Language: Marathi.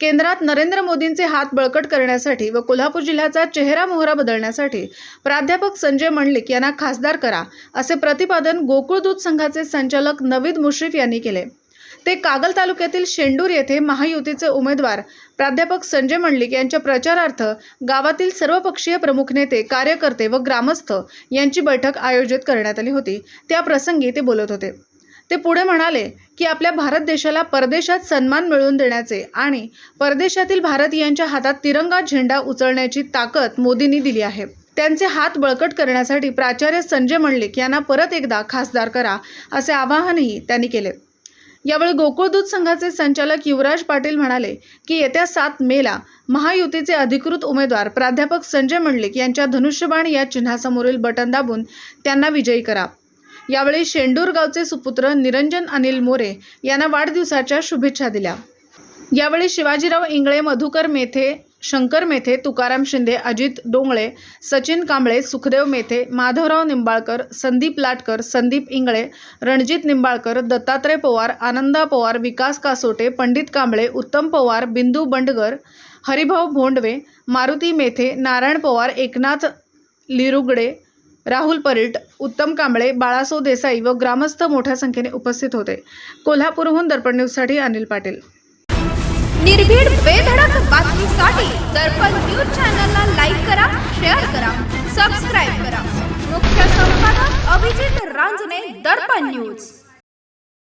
केंद्रात नरेंद्र मोदींचे हात बळकट करण्यासाठी व कोल्हापूर जिल्ह्याचा चेहरा मोहरा बदलण्यासाठी प्राध्यापक संजय मंडलिक यांना खासदार करा असे प्रतिपादन गोकुळ दूध संघाचे संचालक नवीद मुश्रीफ यांनी केले. ते कागल तालुक्यातील शेंडूर येथे महायुतीचे उमेदवार प्राध्यापक संजय मंडलिक यांच्या प्रचारार्थ गावातील सर्वपक्षीय प्रमुख नेते कार्यकर्ते व ग्रामस्थ यांची बैठक आयोजित करण्यात आली होती. त्याप्रसंगी ते बोलत होते. ते पुढे म्हणाले की आपल्या भारत देशाला परदेशात सन्मान मिळवून देण्याचे आणि परदेशातील भारतीयांच्या हातात तिरंगा झेंडा उचलण्याची ताकद मोदींनी दिली आहे. त्यांचे हात बळकट करण्यासाठी प्राचार्य संजय मंडलिक यांना परत एकदा खासदार करा असे आवाहनही त्यांनी केले. यावेळी गोकुळ दूध संघाचे संचालक युवराज पाटील म्हणाले की येत्या सात मेला महायुतीचे अधिकृत उमेदवार प्राध्यापक संजय मंडलिक यांच्या धनुष्यबाण या चिन्हासमोरील बटन दाबून त्यांना विजयी करा. यावेळी शेंडूर गावचे सुपुत्र निरंजन अनिल मोरे यांना वाढदिवसाच्या शुभेच्छा दिल्या. यावेळी शिवाजीराव इंगळे मधुकर मेथे शंकर मेथे तुकाराम शिंदे अजित डोंगळे सचिन कांबळे सुखदेव मेथे माधवराव निंबाळकर संदीप लाटकर संदीप इंगळे रणजित निंबाळकर दत्तात्रय पवार आनंदा पवार विकास कासोटे पंडित कांबळे उत्तम पवार बिंदू बंडगर हरिभाऊ भोंडवे मारुती मेथे नारायण पवार एकनाथ लिरुगडे राहुल परीट उत्तम कांबळे बाळासो देसाई व ग्रामस्थ मोठ्या संख्येने उपस्थित होते. कोल्हापूरहून दर्पण न्यूजसाठी अनिल पाटील. निर्भीड बेधडक बातमीसाठी दर्पण न्यूज चॅनलला लाईक करा शेअर करा सबस्क्राईब करा. मुख्य संपादक अभिजित रांजणे दर्पण न्यूज.